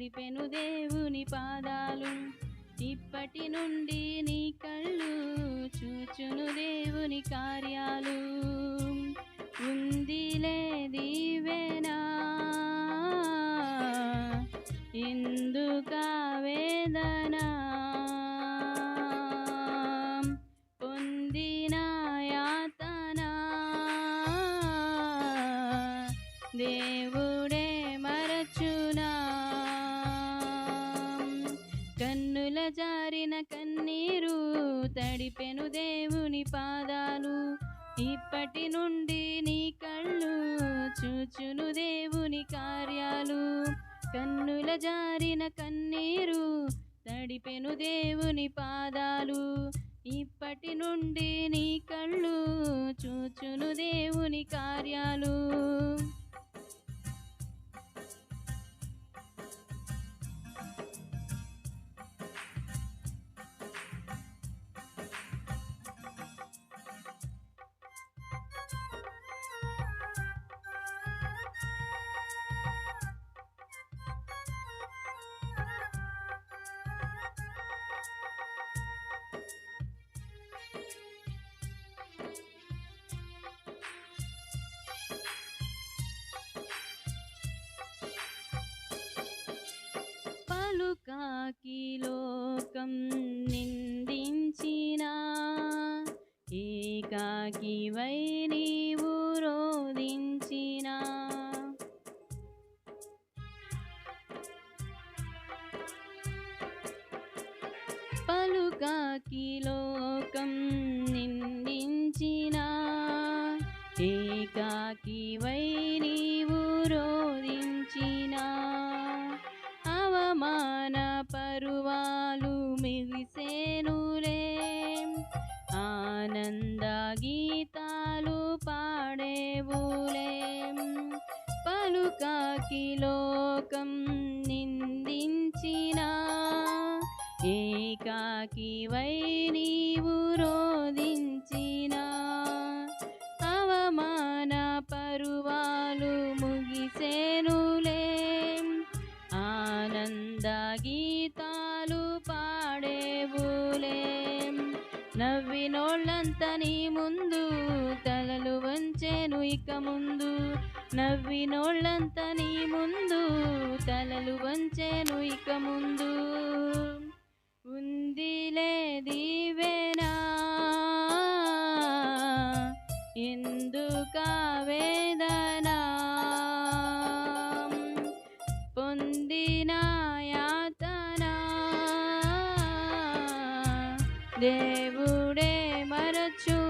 నడిపెను దేవుని పాదాలు. ఇప్పటి నుండి నీ కళ్ళు చూచును దేవుని కార్యాలు. ఉందిలే దీవెనా? ఎందుక వేదన? నిలిపెను దేవుని పాదాలు. ఇప్పటి నుండి నీ కళ్ళు చూచును దేవుని కార్యాలు. కన్నుల జారిన కన్నీరు తడిపెను దేవుని పాదాలు. ఇప్పటి నుండి నీ కళ్ళు చూచును దేవుని కార్యాలు. లోకం నిందించిన ఏకాకి వై నీవు రోధించిన. పలుకాకి లోకం కాకి లోకం నిందించిన ఏకాకి వై నీవు రోధించిన. అవమాన పరువాలు ముగిసేనులే ఆనంద గీతాలు పాడేవులే. నవ్వినోళ్ళంతని వంచెను ఇక ముందు నవ్వినోళ్ళంత నీ ముందు తలలు వంచేను ఇక ముందు. ఉందిలే దీవెనా ఎందుకా వేదనా? పొందిన యాతన దేవుడే మరచునా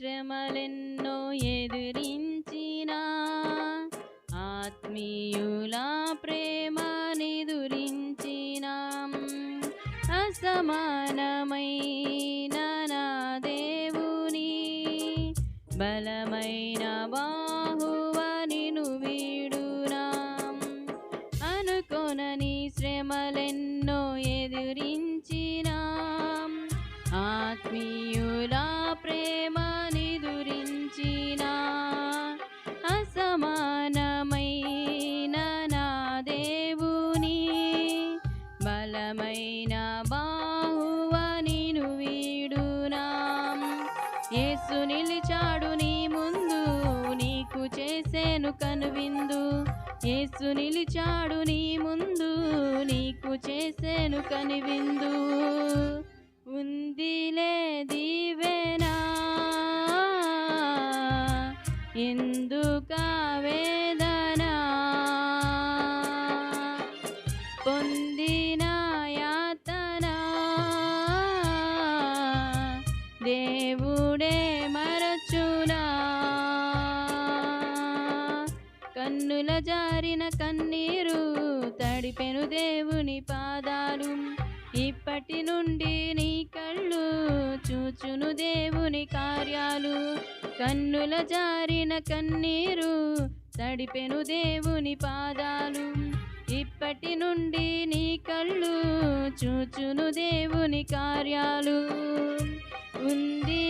శ్రమలెన్నో ఎదురించినా ఆత్మీయుల ప్రేమ అసమానమై యేసు నిలిచాడు నీ ముందు నీకు చేసేను కనువిందు. యేసు నిలిచాడు నీ ముందు నీకు చేసేను కనువిందు. ఉందిలే తడిపెను దేవుని పాదాలు. ఇప్పటి నుండి నీ కళ్ళు చూచును దేవుని కార్యాలు. కన్నుల జారిన కన్నీరు తడిపెను దేవుని పాదాలు. ఇప్పటి నుండి నీ కళ్ళు చూచును దేవుని కార్యాలు. ఉంది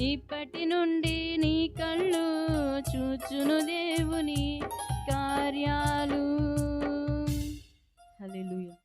ఇప్పటి నుండి నీ కళ్ళు చూచును దేవుని కార్యాలు. హలో